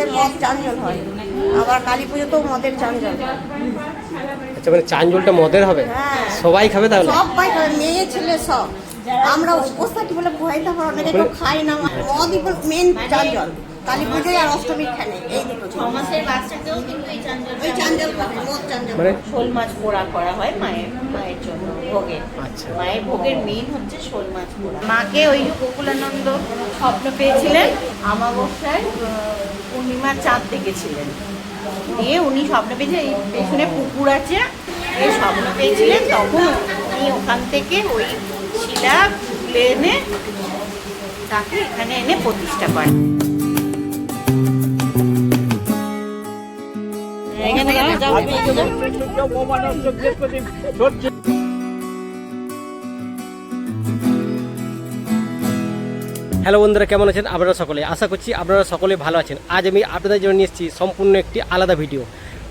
আমাদের মদ চাঞ্জল হয়। আবার কালী পুজোতেও মদের চাঞ্জল আচ্ছা মানে চান জলটা মদের হবে? হ্যাঁ। সবাই খাবে তাহলে? সবাই খাবে মেয়ে ছেলে সব। আমরা উপোস থাকি বলে ভয়টা হয় অনেকে কেউ খাই না। মদই মেন চাঞ্জল কালী পুজোয় আর অষ্টমীর খানে এই দুটো ছ মাসের বাচ্চাকেও কিন্তু এই চাঞ্জল ওই করে মদ চাঞ্জল মানে শোল মাছ পোড়া করা হয় মায়ের মায়ের জন্য ভোগে। আচ্ছা। মায়ের ভোগের মেইন হচ্ছে শোল মাছ পোড়া। মাকে ওই গোকুলানন্দ স্বপ্ন পেয়েছিলেন আমাবস্যায় পূর্ণিমার চাঁদ দেখেছিলেন। দিয়ে উনি স্বপ্ন পেয়েছিলেন এই পেছনে পুকুর আছে এই স্বপ্ন পেয়েছিলেন তখন উনি ওখান থেকে ওই শিলা তুলে এনে তাকে এখানে এনে প্রতিষ্ঠা করেন। এখানে হ্যালো বন্ধুরা কেমন আছেন? আপনারা সকলে। আশা করছি আপনারা সকলে ভালো আছেন। আজ আমি আপনাদের জন্য নিয়ে এসেছি সম্পূর্ণ একটি আলাদা ভিডিও।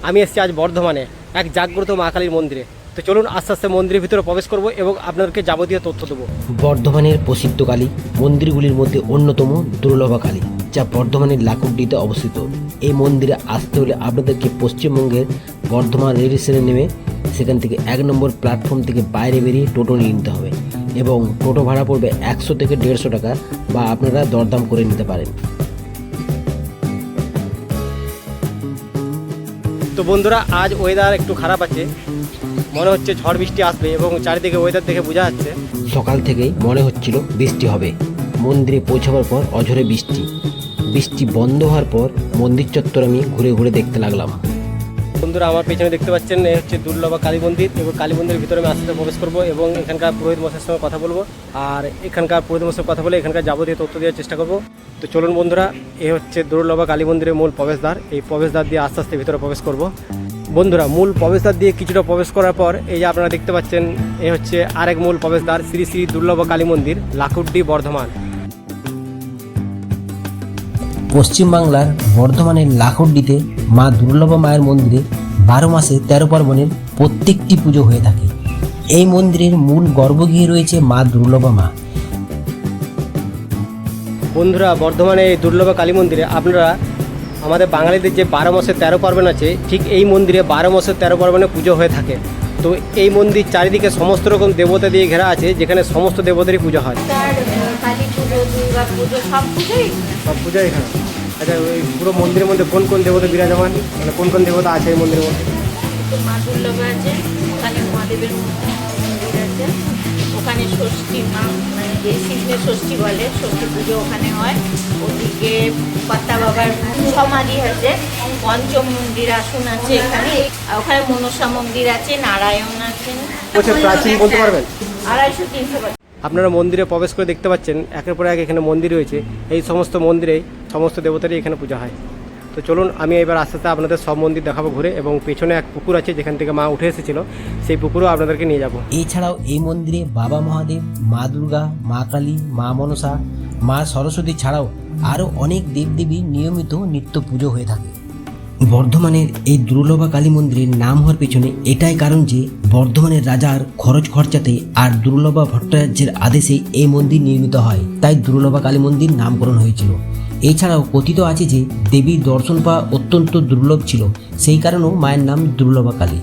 আমি এসেছি আজ বর্ধমানে এক জাগ্রত মা কালীর মন্দিরে। তো চলুন আস্তে আস্তে মন্দিরের ভিতরে প্রবেশ করব এবং আপনাদেরকে যাবতীয় তথ্য দেবো। বর্ধমানের প্রসিদ্ধ কালী মন্দিরগুলির মধ্যে অন্যতম দুর্লভা কালী যা বর্ধমানের লাকুড্ডিতে অবস্থিত। এই মন্দিরে আসতে হলে আপনাদেরকে পশ্চিমবঙ্গের বর্ধমান রেল স্টেশনে নেমে সেখান থেকে এক নম্বর প্ল্যাটফর্ম থেকে বাইরে বেরিয়ে টোটো নিয়ে নিতে হবে। এবং টোটো ভাড়া পড়বে একশো থেকে দেড়শো টাকা বা আপনারা দরদাম করে নিতে পারেন। তো বন্ধুরা আজ ওয়েদার একটু খারাপ আছে। মনে হচ্ছে ঝড় বৃষ্টি আসবে এবং চারিদিকে ওয়েদার দেখে বোঝা যাচ্ছে। সকাল থেকেই মনে হচ্ছিল বৃষ্টি হবে। মন্দিরে পৌঁছাবার পর অঝরে বৃষ্টি। বৃষ্টি বন্ধ হওয়ার পর মন্দির চত্বর আমি ঘুরে ঘুরে দেখতে লাগলাম। বন্ধুরা, আমার পেছনে দেখতে পাচ্ছেন, এ হচ্ছে দুর্লভা কালী মন্দির। এবং কালী মন্দিরের ভিতরে আমি আস্তে প্রবেশ করব এবং এখানকার পুরোহিত মশাইয়ের সঙ্গে কথা বলব। আর এখানকার পুরোহিত মশাই কথা বলে এখানকার যাবতীয় তথ্য দেওয়ার চেষ্টা করব। তো চলুন বন্ধুরা, এ হচ্ছে দুর্লভা কালী মন্দিরের মূল প্রবেশদ্বার। এই প্রবেশদ্বার দিয়ে আস্তে আস্তে ভিতরে প্রবেশ করব। বন্ধুরা, মূল প্রবেশদ্বার দিয়ে কিছুটা প্রবেশ করার পর, এই যে আপনারা দেখতে পাচ্ছেন, এ হচ্ছে আরেক মূল প্রবেশদ্বার, শ্রী শ্রী দুর্লভা কালী মন্দির, লাকুড্ডি বর্ধমান। পশ্চিমবাংলার বর্ধমানের লাখুড্ডিতে মা দুর্লভা মায়ের মন্দিরে বারো মাসে তেরো পার্বণের প্রত্যেকটি পুজো হয়ে থাকে। এই মন্দিরের মূল গর্ভগৃহে রয়েছে মা দুর্লভা মা। বন্ধুরা, বর্ধমানে এই দুর্লভা কালী মন্দিরে আপনারা আমাদের বাঙালিদের যে বারো মাসে তেরো পার্বণ আছে, ঠিক এই মন্দিরে বারো মাসে তেরো পার্বণে পুজো হয়ে থাকে। তো এই মন্দির চারিদিকে সমস্ত রকম দেবতা দিয়ে ঘেরা আছে যেখানে সমস্ত দেবতারই পুজো হয়। সব পূজা এখানে। আচ্ছা ওই পুরো মন্দিরের মধ্যে কোন কোন দেবতা বিরাজমান? মানে কোন কোন দেবতা আছে এই মন্দিরের মধ্যে? মা দুর্লভা আছে ওখানে মহাদেবের মন্দির আছে ওখানে ষষ্ঠী মা যে শিল্পে ষষ্ঠী বলে ষষ্ঠী পুজো ওখানে হয়। ওদিকে পাত্তা বাবার সমাধি আছে পঞ্চম মন্দির আসন আছে এখানে। ওখানে মনসা মন্দির আছে নারায়ণ আছেন। বলছে প্রাচীন বলতে পারবেন? আড়াইশো তিনশো আপনারা মন্দিরে প্রবেশ করে দেখতে পাচ্ছেন একের পর এক এখানে মন্দির রয়েছে। এই সমস্ত মন্দিরে সমস্ত দেবতারই এখানে পূজা হয়। তো চলুন, আমি এবার আস্তে আস্তে আপনাদের সব মন্দির দেখাবো ঘুরে এবং পেছনে এক পুকুর আছে যেখান থেকে মা উঠে এসেছিল। সেই পুকুরও আপনাদেরকে নিয়ে যাব। এছাড়াও এই মন্দিরে বাবা মহাদেব, মা দুর্গা, মা কালী, মা মনসা, মা সরস্বতী ছাড়াও আরও অনেক দেবদেবীর নিয়মিত নিত্য পুজো হয়ে থাকে। বর্ধমানের এই দুর্লভা কালী মন্দিরের নাম হওয়ার পেছনে এটাই কারণ যে বর্ধমানের রাজার খরচ খরচাতে আর দুর্লভা ভট্টাচার্যের আদেশে এই মন্দির নির্মিত হয়। তাই দুর্লভা কালী মন্দির নামকরণ হয়েছিল। এছাড়াও কথিত আছে যে দেবীর দর্শন পাওয়া অত্যন্ত দুর্লভ ছিল। সেই কারণেও মায়ের নাম দুর্লভা কালী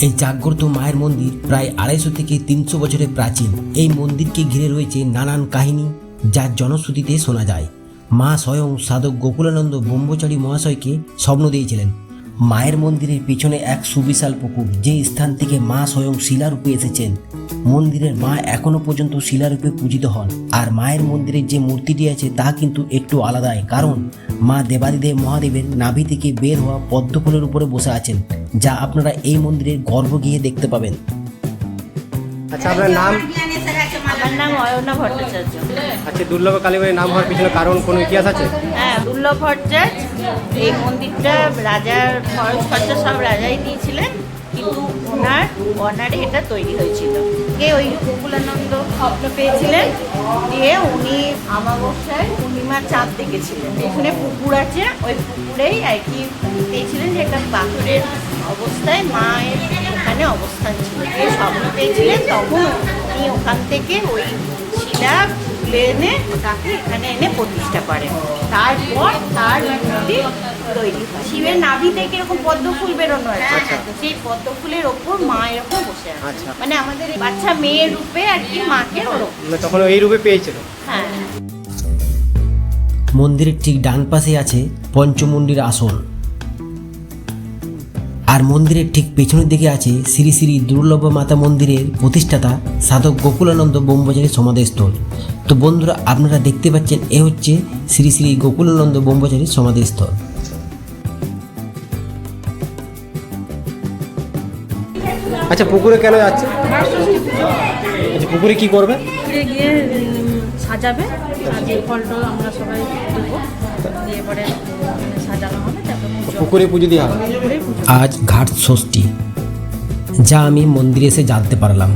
এই জাগ্রত মায়ের মন্দির প্রায় আড়াইশো থেকে তিনশো বছরের প্রাচীন। এই মন্দিরকে ঘিরে রয়েছে নানান কাহিনী যার জনশ্রুতিতে শোনা যায়। মা স্বয়ং সাধক গোকুলানন্দ ব্রহ্মচারী মহাশয়কে স্বপ্ন দিয়েছিলেন। মায়ের মন্দিরের পিছনে এক সুবিশাল পুকুর, যে স্থান থেকে মা স্বয়ং শিলারূপে এসেছেন। মন্দিরের মা এখনও পর্যন্ত শিলারূপে পূজিত হন। আর মায়ের মন্দিরের যে মূর্তিটি আছে তা কিন্তু একটু আলাদাই। কারণ মা দেবাদিদেব মহাদেবের নাভি থেকে বের হওয়া পদ্মফুলের উপরে বসে আছেন যা আপনারা এই মন্দিরের গর্ভ গিয়ে দেখতে পাবেন। আচ্ছা আপনার নাম? আমার নাম অয়না ভট্টাচার্য। আচ্ছা দুর্লভা নাম হওয়ার পিছনে কারণ কোনো ইতিহাস আছে? হ্যাঁ দুর্লভ ভট্টাচার্য এই মন্দিরটা রাজার খরচ খরচা সব রাজাই দিয়েছিলেন। ওনার অনারে এটা তৈরি হয়েছিল। কে ওই গোকুলানন্দ স্বপ্ন পেয়েছিলেন? দিয়ে উনি আমাবস্যায় পূর্ণিমার চাঁদ দেখেছিলেন। এখানে পুকুর আছে, ওই পুকুরেই আর কি পেয়েছিলেন যে একটা পাথরের অবস্থায় মায়ের ওখানে অবস্থান ছিল। যে স্বপ্ন পেয়েছিলেন, তখন উনি ওখান থেকে ওই শিলা তুলে এনে তাকে এখানে এনে প্রতিষ্ঠা করেন। তারপর তার মূর্তি তৈরি হয়। শিবের নাভি থেকে এরকম পদ্ম ফুল বেরোনো আছে? আচ্ছা। সেই পদ্ম ফুলের ওপর মা এরকম বসে আছে। আচ্ছা। মানে আমাদের বাচ্চা মেয়ের রূপে আর কি মাকে ওরকম। মানে তখন এই রূপে পেয়েছিল। হ্যাঁ। মন্দিরের ঠিক ডান পাশে আছে পঞ্চমুণ্ডির আসন। আর মন্দিরের ঠিক পেছনের দিকে আছে শ্রী শ্রী দুর্লভ মাতা মন্দিরের প্রতিষ্ঠাতা সাধক গোকুলানন্দ ব্রহ্মচারী সমাধিস্থল। তো বন্ধুরা আপনারা দেখতে পাচ্ছেন এ হচ্ছে শ্রী শ্রী গোকুলানন্দ ব্রহ্মচারী সমাধিস্থল। আচ্ছা পুকুরে কেন যাচ্ছে? আচ্ছা পুকুরে কি করবে? ঘুরে গিয়ে সাজাবে সাজিয়ে ফল টল আমরা সবাই দেবো দিয়ে পরে মানে সাজানো হবে পুকুরে পুজো দেওয়া হবে? আজ ঘাট ষষ্ঠী। যা আমি মন্দিরে এসে জানতে পারলাম।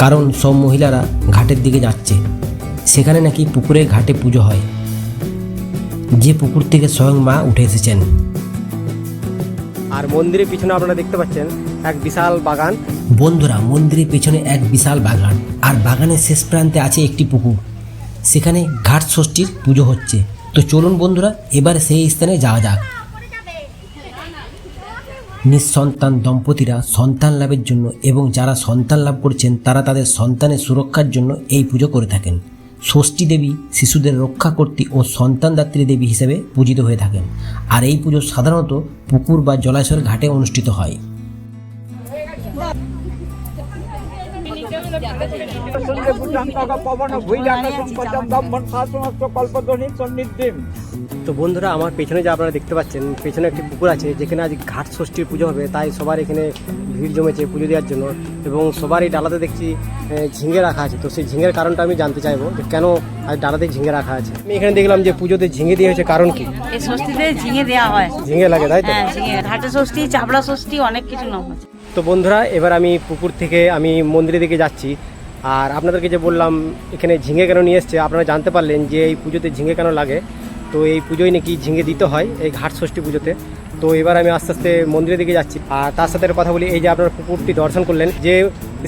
কারণ সব মহিলারা ঘাটের দিকে যাচ্ছে। সেখানে নাকি পুকুরে ঘাটে পুজো হয়। যে পুকুর থেকে স্বয়ং মা উঠে এসেছেন। আর মন্দিরের পিছনে আপনারা দেখতে পাচ্ছেন এক বিশাল বাগান। বন্ধুরা, মন্দিরের পেছনে এক বিশাল বাগান, আর বাগানের শেষ প্রান্তে আছে একটি পুকুর। সেখানে ঘাট ষষ্ঠীর পুজো হচ্ছে। তো চলুন বন্ধুরা, এবার সেই স্থানে যাওয়া যাক। নিঃসন্তান দম্পতিরা সন্তান লাভের জন্য এবং যারা সন্তান লাভ করছেন, তারা তাদের সন্তানের সুরক্ষার জন্য এই পুজো করে থাকেন। ষষ্ঠী দেবী শিশুদের রক্ষা কর্তী ও সন্তানদাত্রী দেবী হিসেবে পূজিত হয়ে থাকেন। আর এই পুজো সাধারণত পুকুর বা জলাশয়ের ঘাটে অনুষ্ঠিত হয়। Pinigyan mo na pala তো বন্ধুরা আমার পেছনে যে আপনারা দেখতে পাচ্ছেন পেছনে একটি পুকুর আছে যেখানে আজ ঘাট ষষ্ঠীর পুজো হবে। তাই সবার এখানে ভিড় জমেছে পুজো দেওয়ার জন্য এবং সবারই ডালাতে দেখছি ঝিঙে রাখা আছে। তো সেই ঝিঙের কারণটা আমি জানতে চাইব যে কেন আজ ডালাতে ঝিঙে রাখা আছে। আমি এখানে দেখলাম যে পুজোতে ঝিঙে দিয়ে হয়েছে কারণ কি? এই ষষ্ঠীতে ঝিঙে দেওয়া হয়। ঝিঙে লাগে তাই তো? হ্যাঁ ঘাটে ষষ্ঠী চাবড়া ষষ্ঠী অনেক কিছু নাম আছে। তো বন্ধুরা এবার আমি পুকুর থেকে আমি মন্দিরের দিকে যাচ্ছি। আর আপনাদেরকে যে বললাম, এখানে ঝিঙে কেন নিয়ে এসছে, আপনারা জানতে পারলেন যে এই পুজোতে ঝিঙে কেন লাগে। তো এই পুজোয় নাকি ঝিঙে দিতে হয়, এই ঘাট ষষ্ঠী পুজোতে। তো এবার আমি আস্তে আস্তে মন্দিরের দিকে যাচ্ছি। আর তার সাথে কথা বলি, এই যে আপনার পুকুরটি দর্শন করলেন, যে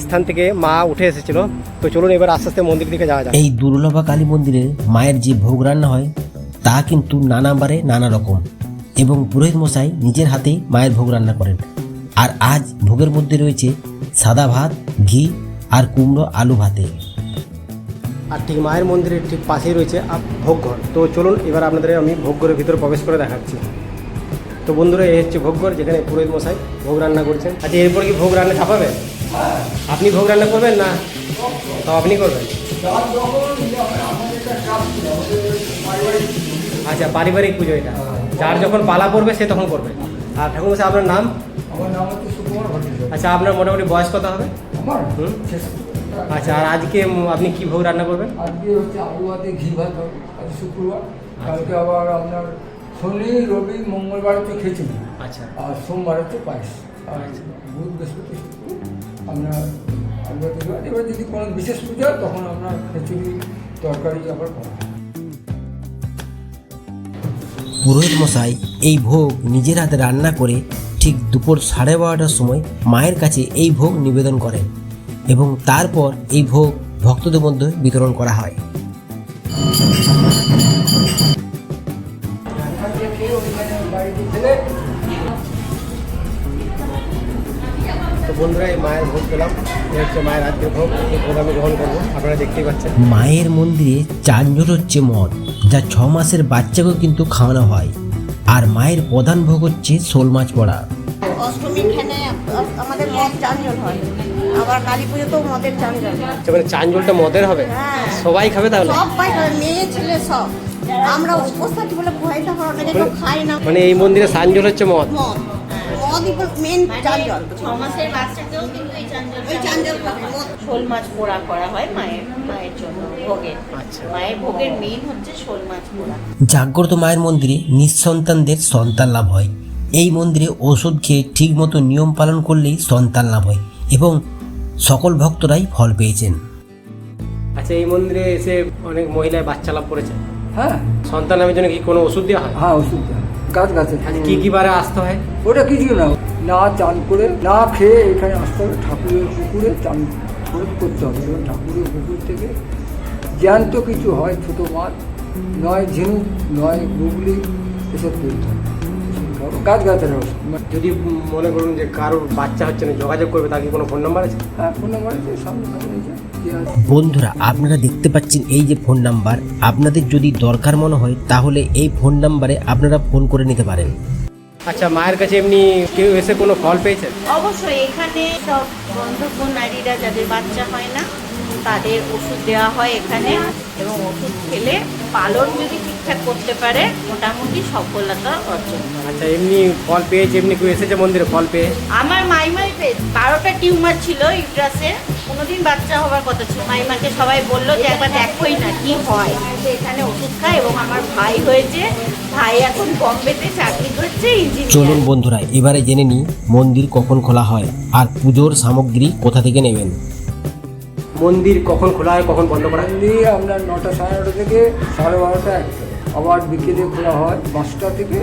স্থান থেকে মা উঠে এসেছিল, তো চলুন এবার আস্তে আস্তে মন্দিরের দিকে যাওয়া যাক। এই দুর্লভা কালী মন্দিরে মায়ের যে ভোগ রান্না হয়, তা কিন্তু নানা নানাবারে নানা রকম। এবং পুরোহিত মশাই নিজের হাতেই মায়ের ভোগ রান্না করেন। আর আজ ভোগের মধ্যে রয়েছে সাদা ভাত, ঘি আর কুমড়ো আলু ভাতে। আর ঠিক মায়ের মন্দিরের ঠিক পাশেই রয়েছে আপ- ভোগঘর। তো চলুন এবার আপনাদের আমি ভোগঘরের ভিতরে প্রবেশ করে দেখাচ্ছি। তো বন্ধুরা এই হচ্ছে ভোগঘর যেখানে পুরোহিত মশাই ভোগ রান্না করছেন। আচ্ছা এরপর কি ভোগ রান্না চাপাবে আপনি ভোগ রান্না করবেন না? তো আপনি করবেন। আচ্ছা পারিবারিক পুজো এটা। যার যখন পালা পড়বে সে তখন করবে। আর ঠাকুর মশাই আপনার নাম? আচ্ছা আপনার মোটামুটি বয়স কত হবে। আচ্ছা আর আজকে আপনি কি ভোগ রান্না করবেন? আজকে হচ্ছে আলু ভাতে ঘি ভাত আজ শুক্রবার। কালকে আবার আপনার শনি রবি মঙ্গলবার হচ্ছে খিচুড়ি। আচ্ছা। আর সোমবার হচ্ছে পায়েস। আর বুধ বৃহস্পতি আপনার আলু ভাতে ঘি ভাত। এবার যদি কোনো বিশেষ পূজা হয় তখন আপনার খিচুড়ি তরকারি আবার করা পুরোহিত মশাই এই ভোগ নিজের হাতে রান্না করে ঠিক দুপুর সাড়ে বারোটার সময় মায়ের কাছে এই ভোগ নিবেদন করেন এবং তারপর এই ভোগ ভক্তদের মধ্যে বিতরণ করা হয়। বন্ধুরা মায়ের ভোগ পেলাম। হচ্ছে মায়ের আজকের ভোগ। এই ভোগ আমি গ্রহণ করব। আপনারা দেখতেই পাচ্ছেন। মায়ের মন্দিরে চাঞ্জোর হচ্ছে মদ যা ছ মাসের বাচ্চাকেও কিন্তু খাওয়ানো হয়। আর মায়ের প্রধান ভোগ হচ্ছে শোল মাছ পড়া অষ্টমীর খেনে আমাদের মদ চাঞ্জল হয়। আবার কালী পুজোতেও মদের চাঞ্জল আচ্ছা মানে চাঞ্জলটা মদের হবে? হ্যাঁ। সবাই খাবে তাহলে? সব পাই খাবে, মেয়ে ছেলে সব। আমরা উপোস থাকি বলে ভয় থাকার অনেকে কেউ খাই না। মানে এই মন্দিরে চাঞ্জল হচ্ছে মদ? মদ। মদই মেন চাঞ্জল ছ মাসের বাচ্চাকেও শোল মাছ পোড়া করা হয় মায়ের মায়ের জন্য ভোগের। আচ্ছা। মায়ের ভোগের মেইন হচ্ছে শোল মাছ পোড়া। জাগ্রত মায়ের মন্দিরে নিঃসন্তানদের সন্তান লাভ হয়। এই মন্দিরে ওষুধ খেয়ে ঠিকমতো নিয়ম পালন করলেই সন্তান লাভ হয় এবং সকল ভক্তরাই ফল পেয়েছেন। আচ্ছা এই মন্দিরে এসে অনেক মহিলায় বাচ্চা লাভ করেছে? হ্যাঁ। সন্তান নামের জন্য কি কোনো ওষুধ দেওয়া হয়? হ্যাঁ ওষুধ দেয়। গাছ গাছে। আচ্ছা কি কি বারে আসতে হয়? ওটা কিছু না। না চান করে না খেয়ে এখানে আসতে হবে। ঠাকুরের পুকুরে চান করতে হবে। এবার ঠাকুরের পুকুর থেকে জ্যান্ত কিছু হয় ছোটো মাছ নয় ঝিনুক নয় গুগলি এসব তুলতে হবে গাছ গাছের যদি মনে করুন যে কারোর বাচ্চা হচ্ছে না যোগাযোগ করবে তাকে কোনো ফোন নাম্বার আছে? হ্যাঁ ফোন নাম্বার আছে সামনে সামনে আছে। বন্ধুরা আপনারা দেখতে পাচ্ছেন এই যে ফোন নাম্বার। আপনাদের যদি দরকার মনে হয় তাহলে এই ফোন নাম্বারে আপনারা ফোন করে নিতে পারেন। আচ্ছা মায়ের কাছে এমনি কেউ এসে কোনো ফল পেয়েছে? অবশ্যই এখানে সব গন্ধর্ব নারীরা যাদের বাচ্চা হয় না তাদের ওষুধ দেওয়া হয় এখানে এবং ওষুধ খেলে পালন যদি ঠিকঠাক করতে পারে মোটামুটি সফলতা অর্জন আচ্ছা এমনি ফল পেয়েছে এমনি কেউ এসেছে মন্দিরে ফল পেয়ে? আমার মাইমাই পেয়ে বারোটা টিউমার ছিল ইউট্রাসে কোনোদিন বাচ্চা হওয়ার কথা ছিল মাইমাকে সবাই বলল যে একবার দেখোই না কি হয়। এখানে ওষুধ খায় এবং আমার ভাই হয়েছে ভাই এখন বম্বেতে চাকরি করছে ইঞ্জিনিয়ার চলুন বন্ধুরা এবারে জেনে নিই মন্দির কখন খোলা হয় আর পুজোর সামগ্রী কোথা থেকে নেবেন। মন্দির কখন খোলা হয় কখন বন্ধ করা হয়? মন্দির আপনার নটা সাড়ে নটা থেকে সাড়ে বারোটা একটা আবার বিকেলে খোলা হয় পাঁচটা থেকে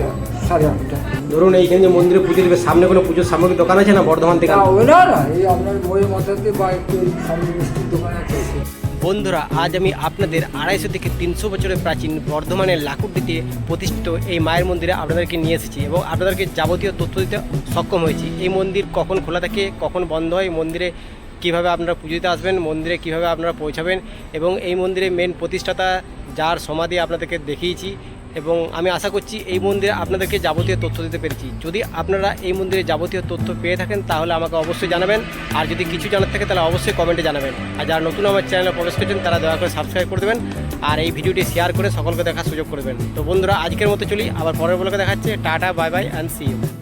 সাড়ে আটটা। ধরুন এইখানে যে মন্দিরে পুজো দেবে সামনে কোনো পুজোর সামগ্রী দোকান আছে না বর্ধমান থেকে? না না এই আপনার বইয়ের মাথাতে বা একটু সামনে মিষ্টির দোকান আছে। বন্ধুরা, আজ আমি আপনাদের আড়াইশো থেকে তিনশো বছরের প্রাচীন বর্ধমানের লাকুটিতে প্রতিষ্ঠিত এই মায়ের মন্দিরে আপনাদেরকে নিয়ে এসেছি এবং আপনাদেরকে যাবতীয় তথ্য দিতে সক্ষম হয়েছি। এই মন্দির কখন খোলা থাকে, কখন বন্ধ হয়, মন্দিরে কীভাবে আপনারা পুজো দিতে আসবেন, মন্দিরে কীভাবে আপনারা পৌঁছাবেন এবং এই মন্দিরে মেন প্রতিষ্ঠাতা যার সমাধি আপনাদেরকে দেখিয়েছি। এবং আমি আশা করছি এই মন্দিরে আপনাদেরকে যাবতীয় তথ্য দিতে পেরেছি। যদি আপনারা এই মন্দিরে যাবতীয় তথ্য পেয়ে থাকেন, তাহলে আমাকে অবশ্যই জানাবেন। আর যদি কিছু জানার থাকে, তাহলে অবশ্যই কমেন্টে জানাবেন। আর যারা নতুন আমার চ্যানেলে প্রবেশ করছেন, তারা দয়া করে সাবস্ক্রাইব করে দেবেন। আর এই ভিডিওটি শেয়ার করে সকলকে দেখার সুযোগ করবেন তো বন্ধুরা, আজকের মতো চলি। আবার পরের বলকে দেখাচ্ছে। Tata, bye bye and see you